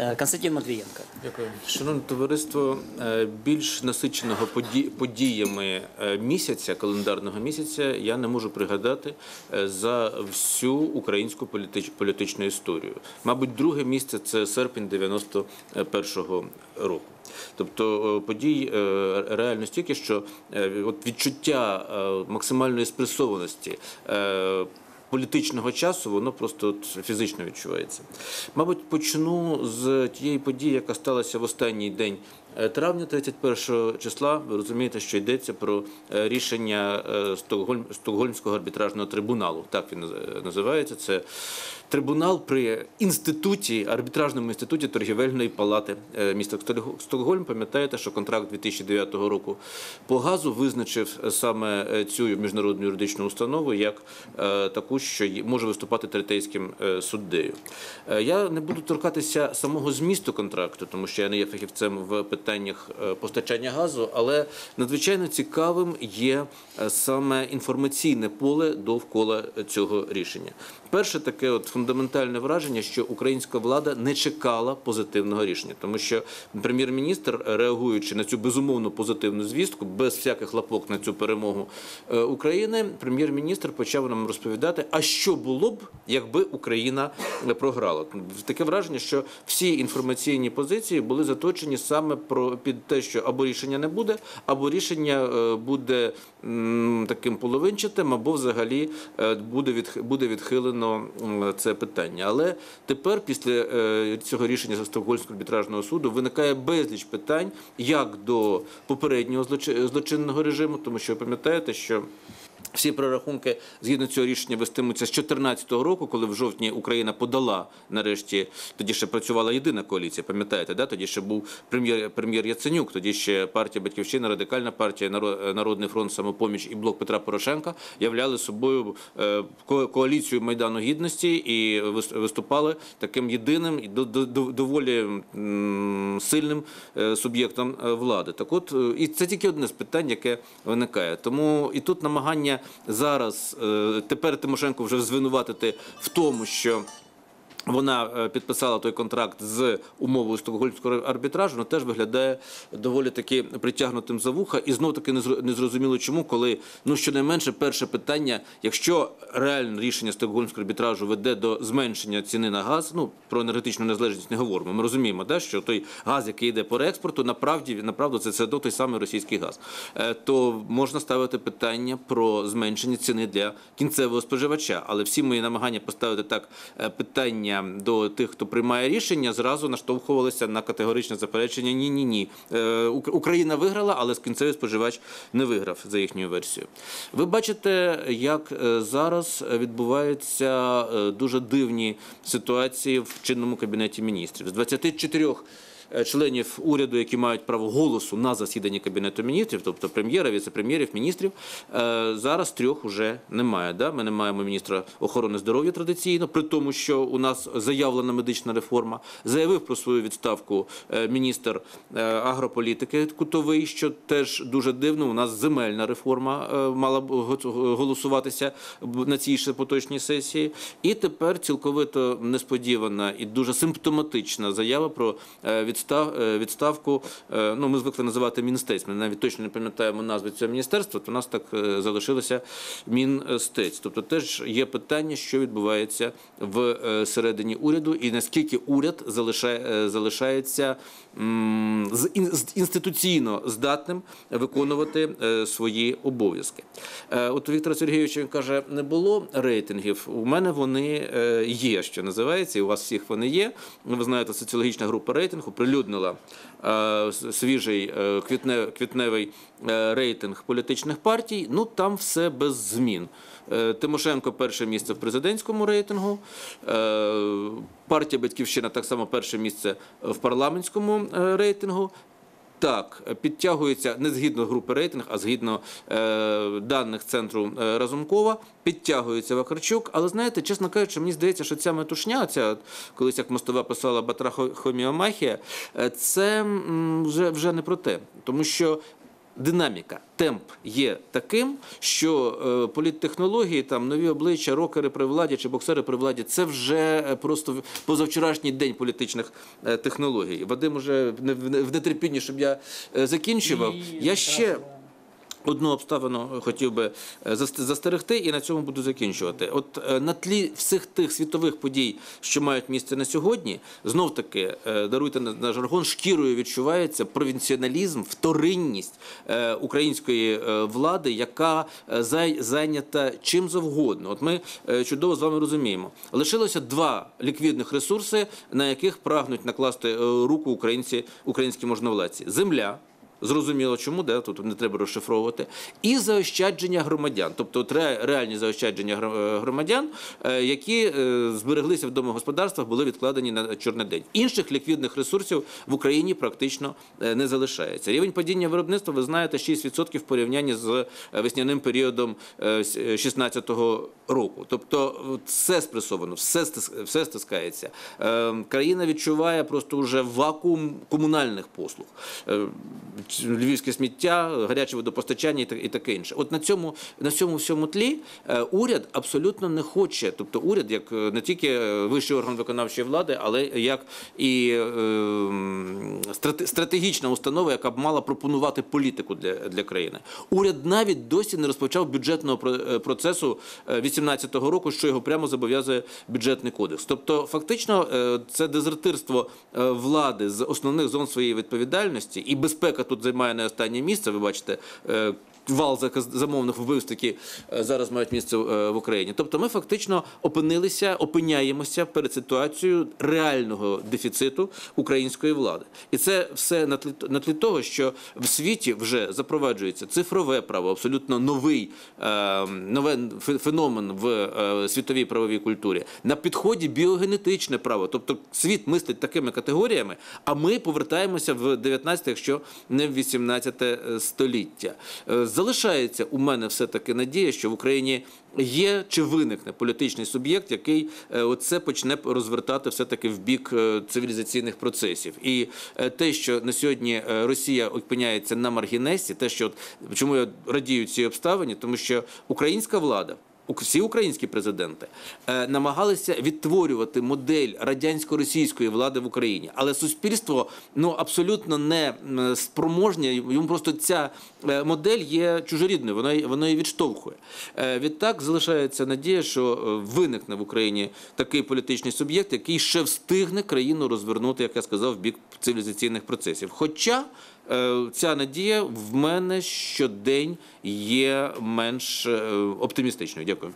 Э, Константин Матвиенко. Дякую. Шановне товариство, е, більш насиченого поді- подіями е, місяця, календарного місяця, я не можу пригадати е, за всю українську політич- політичну історію. Мабуть, друге місце це серпень 91-го року. Тобто е, подій е, реально стільки, що е, от відчуття е, максимальної спресованості. Політичного часу воно просто от фізично відчувається. Мабуть, почну з тієї події, яка сталася в останній день травня, 31 числа. Ви розумієте, що йдеться про е, рішення е, Стокгольмського арбітражного трибуналу. Так він називається. Це трибунал при інституті, арбітражному інституті торгівельної палати е, міста Стокгольм-. Пам'ятаєте, що контракт 2009 року по газу визначив саме е, цю міжнародну юридичну установу як е, таку, що може виступати третейським е, суддею. Е, Я не буду торкатися самого змісту контракту, тому що я не є фахівцем в питаннях е, постачання газу, але надзвичайно цікавим є е, саме інформаційне поле довкола цього рішення. Перше таке от фундаментальне враження, що українська влада не чекала позитивного рішення, тому що прем'єр-міністр, реагуючи на цю безумовно позитивну звістку, без всяких лапок на цю перемогу е, України, прем'єр-міністр почав нам розповідати, а що було б, якби Україна програла. Таке враження, що всі інформаційні позиції були заточені саме про під те, що або рішення не буде, або рішення е, буде таким половинчатим, або взагалі е, буде від буде відхилено це питання. Але тепер, після е, цього рішення Стокгольмського арбітражного суду, виникає безліч питань як до попереднього злочин- злочинного режиму, тому що ви пам'ятаєте, що. Всі прорахунки згідно цього рішення вестимуться з 2014 року, коли в жовтні Україна подала нарешті. Тоді ще працювала єдина коаліція. Пам'ятаєте, да? тоді ще був прем'єр прем'єр Яценюк. Тоді ще партія Батьківщина, радикальна партія, Наро- Народний фронт, самопоміч і блок Петра Порошенка являли собою е, коаліцію майдану гідності і вис- виступали таким єдиним і до- до- до- доволі сильним е, суб'єктом е, влади. Так, от е, і це тільки одне з питань, яке виникає. Тому і тут намагання зараз е, тепер Тимошенко вже звинуватити в тому, що. Вона е, підписала той контракт з умовою стокгольмського арбітражу, але теж виглядає доволі таки притягнутим за вуха. І знов таки незро- незрозуміло чому, коли ну щонайменше перше питання, якщо реальне рішення стокгольмського арбітражу веде до зменшення ціни на газ, ну про енергетичну незалежність не говоримо. Ми розуміємо, да, що той газ, який йде по реекспорту, направді направду це все одно той самий російський газ. Е, То можна ставити питання про зменшення ціни для кінцевого споживача. Але всі мої намагання поставити так е, питання до тих, хто приймає рішення, зразу наштовхувалися на категоричне заперечення. Ні, ні, ні. Е, Ук- Україна виграла, але кінцевий споживач не виграв за їхньою версією. Ви бачите, як е, зараз відбуваються е, дуже дивні ситуації в чинному кабінеті міністрів. З 24 е, членів уряду, які мають право голосу на засіданні кабінету міністрів, тобто прем'єра, віце-прем'єрів, міністрів, е, зараз трьох уже немає. Да? Ми не маємо міністра охорони здоров'я традиційно, при тому, що у нас заявлена медична реформа. Заявив про свою відставку е, міністр е, агрополітики Кутовий, що теж дуже дивно. У нас земельна реформа е, мала б голосуватися на цій ще поточній сесії. І тепер цілковито несподівана і дуже симптоматична заява про е, відстав, е, відставку. е, Ну, ми звикли називати Мінстець. Ми навіть точно не пам'ятаємо назви цього міністерства, то у нас так е, залишилося Мінстець. Тобто теж є питання, що відбувається в середині уряду, і наскільки уряд залишає, залишається з інституційно здатним виконувати свої обов'язки. От у Віктора Сергійовича він каже, не було рейтингів. У мене вони є, що називається, і у вас всіх вони є. Ви знаєте, соціологічна група рейтинг оприлюднила е, свіжий е, квітневий е, рейтинг політичних партій. Ну там все без змін. Тимошенко перше місце в президентському рейтингу. Партія Батьківщина так само перше місце в парламентському рейтингу. Так, підтягується не згідно групи рейтинг, а згідно е, даних центру е, Разумкова, підтягується Вакарчук. Але знаєте, чесно кажучи, мені здається, що ця метушня, ця колись як мостова писала Батра Хоміомахія, е, це вже, вже не про те. Тому що динаміка, темп є таким, що е, політтехнології, там нові обличчя, рокери при владі чи боксери при владі це вже е, просто позавчорашній день політичних е, технологій. Вадим уже в не- в не- нетерпінні, щоб я закінчував. закінчував. Я ще. Одну обставину хотів би е, застерегти, і на цьому буду закінчувати. От е, на тлі всіх тих світових подій, що мають місце на сьогодні, знов таки е, даруйте на, жаргон, шкірою відчувається провінціоналізм, вторинність української влади, яка зайнята чим завгодно. От ми чудово з вами розуміємо. Лишилося два ліквідних ресурси, на яких прагнуть накласти руку українці, українські можновладці: земля. Зрозуміло, чому де тут не треба розшифровувати, і заощадження громадян, тобто реальні заощадження е, громадян, е, які е, збереглися в домогосподарствах, були відкладені на чорний день. Інших ліквідних ресурсів в Україні практично не залишається. Рівень падіння виробництва, ви знаєте, 6% в порівнянні з весняним періодом 2016 року. Тобто все спресовано, все все стискається. Е, Країна відчуває просто вже вакуум комунальних послуг. Львівське сміття, гаряче водопостачання і та- і таке інше. От на цьому на цьому всьому тлі е, уряд абсолютно не хоче, тобто уряд, як е, не тільки е, вищий орган виконавчої влади, але як і е, стратегічна установа, яка б мала пропонувати політику для, для країни. Уряд навіть досі не розпочав бюджетного про- процесу 2018 року, що його прямо зобов'язує бюджетний кодекс. Тобто, фактично, це дезертирство влади з основних зон своєї відповідальності, і безпека тут займає не останнє місце. Ви бачите. Вал замовних вбивств, які е, зараз мають місце е, в Україні. Тобто, ми фактично опинилися, опиняємося перед ситуацією реального дефіциту української влади, і це все на тлі, на тлі того, що в світі вже запроваджується цифрове право, абсолютно новий е, нове феномен в світовій правовій культурі. На підході біогенетичне право, тобто світ мислить такими категоріями, а ми повертаємося в 19, якщо не в 18 століття. Е, Залишається у мене все таки надія, що в Україні є чи виникне політичний суб'єкт, який це почне розвертати все таки в бік е, цивілізаційних процесів. І е, те, що на сьогодні е, Росія опиняється на маргінесі, те, що чому я радію цій обставині, тому що українська влада. Всі українські президенти е, намагалися відтворювати модель радянсько-російської влади в Україні, але суспільство ну абсолютно не спроможне. Йому просто ця е, модель є чужорідною, вона вона її відштовхує. Е, відтак залишається надія, що виникне в Україні такий політичний суб'єкт, який ще встигне країну розвернути, як я сказав, в бік цивілізаційних процесів. Хоча ця надія в мене щодень є менш е, оптимістичною. Дякую.